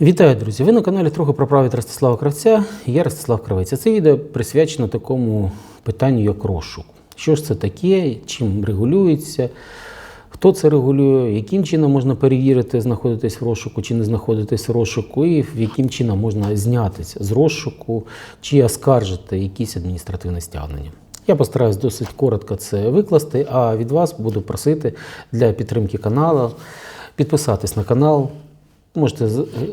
Вітаю, друзі! Ви на каналі трохи про право Ростислава Кравця. Я Ростислав Кравець. Це відео присвячено такому питанню, як розшук. Що ж це таке, чим регулюється, хто це регулює, яким чином можна перевірити, знаходитись в розшуку чи не знаходитись в розшуку, і в яким чином можна знятися з розшуку чи оскаржити якісь адміністративне стягнення. Я постараюсь досить коротко це викласти, а від вас буду просити для підтримки каналу підписатись на канал. Можете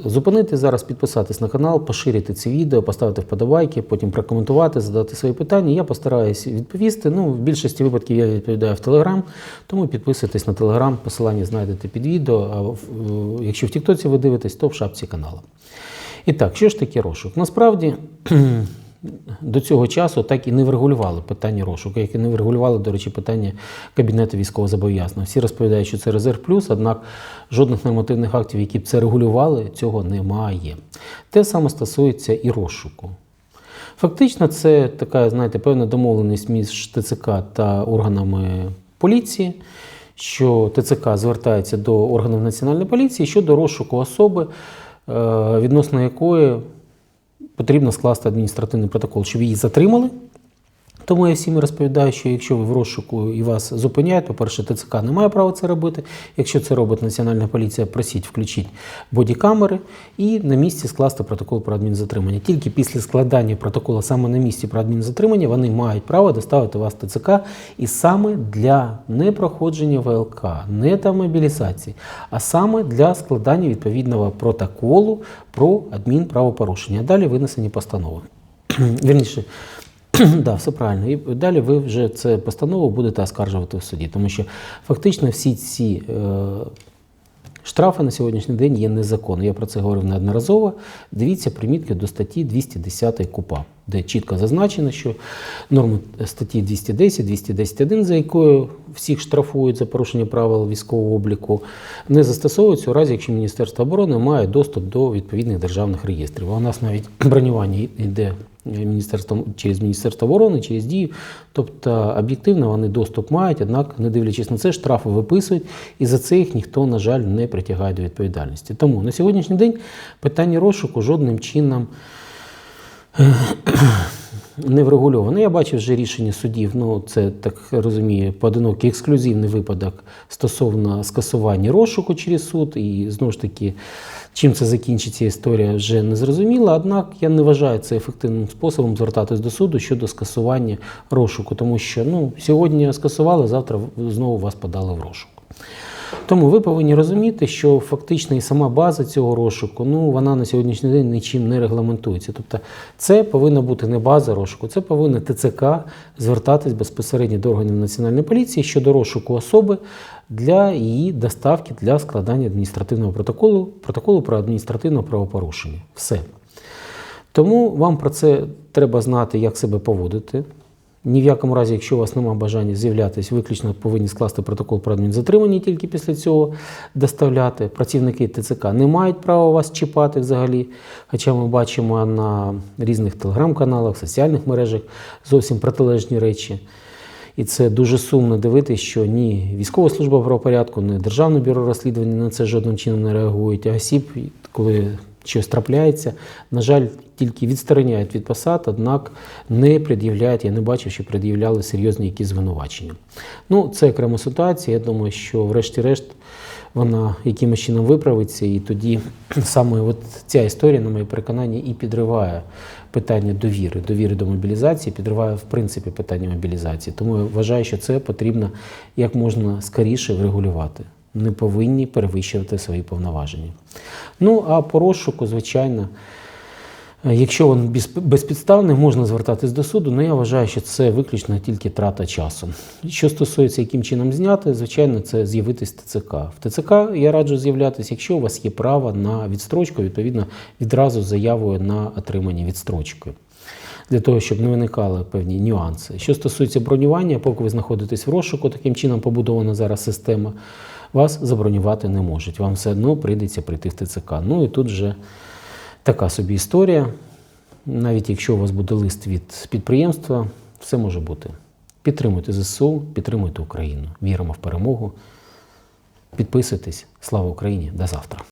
зупинити зараз, підписатись на канал, поширити це відео, поставити вподобайки, потім прокоментувати, задати свої питання. Я постараюсь відповісти. Ну, в більшості випадків я відповідаю в Телеграм, тому підписуйтесь на Телеграм, посилання знайдете під відео. А якщо в Тіктоці ви дивитесь, то в шапці каналу. І так, що ж таке розшук? Насправді до цього часу так і не врегулювали питання розшуку, як і не врегулювали, до речі, питання кабінету військовозобов'язаного. Всі розповідають, що це резерв плюс, однак жодних нормативних актів, які б це регулювали, цього немає. Те саме стосується і розшуку. Фактично, це така, знаєте, певна домовленість між ТЦК та органами поліції, що ТЦК звертається до органів національної поліції щодо розшуку особи, е, відносно якої потрібно скласти адміністративний протокол, щоб її затримали. Тому я всім розповідаю, що якщо ви в розшуку і вас зупиняють, по-перше, ТЦК не має права це робити. Якщо це робить Національна поліція, просіть включіть бодікамери і на місці скласти протокол про адмінзатримання. Тільки після складання протоколу саме на місці про адмінзатримання вони мають право доставити вас ТЦК і саме для непроходження ВЛК, не та мобілізації, а саме для складання відповідного протоколу про адмінправопорушення. Далі винесені постанови. Вірніше, да, все правильно. І далі ви вже це постанову будете оскаржувати в суді, тому що фактично всі ці е, штрафи на сьогоднішній день є незаконні. Я про це говорив неодноразово. Дивіться примітки до статті 210 КУПА, де чітко зазначено, що норми статті 210, 210.1, за якою всіх штрафують за порушення правил військового обліку, не застосовуються у разі, якщо Міністерство оборони має доступ до відповідних державних реєстрів. А у нас навіть бронювання йде міністерством через Міністерство оборони, через дію. Тобто об'єктивно вони доступ мають, однак, не дивлячись на це, штрафи виписують, і за це їх ніхто, на жаль, не притягає до відповідальності. Тому на сьогоднішній день питання розшуку жодним чином не врегульовано. Я бачив вже рішення судів. Ну це так розумію, поодинокий ексклюзивний випадок стосовно скасування розшуку через суд. І знову ж таки, чим це закінчиться історія, вже не зрозуміла. Однак я не вважаю це ефективним способом звертатись до суду щодо скасування розшуку, тому що ну сьогодні скасували, завтра знову вас подали в розшук. Тому ви повинні розуміти, що фактично і сама база цього розшуку, ну вона на сьогоднішній день нічим не регламентується. Тобто, це повинна бути не база розшуку, це повинна ТЦК звертатись безпосередньо до органів національної поліції щодо розшуку особи для її доставки для складання адміністративного протоколу, протоколу про адміністративне правопорушення. Все. Тому вам про це треба знати, як себе поводити. Ні в якому разі, якщо у вас немає бажання з'являтись, виключно повинні скласти протокол про адмінзатримання тільки після цього доставляти. Працівники ТЦК не мають права вас чіпати взагалі. Хоча ми бачимо на різних телеграм-каналах, соціальних мережах зовсім протилежні речі. І це дуже сумно дивитися, що ні військова служба правопорядку, ні Державне бюро розслідування на це жодним чином не реагують. А осіб, коли щось трапляється, на жаль, тільки відстороняють від посад, однак не пред'являють. Я не бачив, що пред'являли серйозні якісь звинувачення. Ну, це окрема ситуація. Я думаю, що врешті-решт вона якимось чином виправиться, і тоді саме от ця історія, на моє переконання, і підриває питання довіри, довіри до мобілізації, підриває в принципі питання мобілізації. Тому я вважаю, що це потрібно як можна скоріше врегулювати. Не повинні перевищувати свої повноваження. Ну а по розшуку, звичайно. Якщо він безпідставний, можна звертатись до суду, але я вважаю, що це виключно тільки трата часу. Що стосується, яким чином зняти, звичайно, це з'явитись в ТЦК. В ТЦК я раджу з'являтися, якщо у вас є право на відстрочку, відповідно, відразу заявою на отримання відстрочки. Для того, щоб не виникали певні нюанси. Що стосується бронювання, поки ви знаходитесь в розшуку, таким чином побудована зараз система, вас забронювати не можуть. Вам все одно прийдеться прийти в ТЦК. Ну і тут вже така собі історія. Навіть якщо у вас буде лист від підприємства, все може бути. Підтримуйте ЗСУ, підтримуйте Україну. Віримо в перемогу. Підписуйтесь. Слава Україні! До завтра!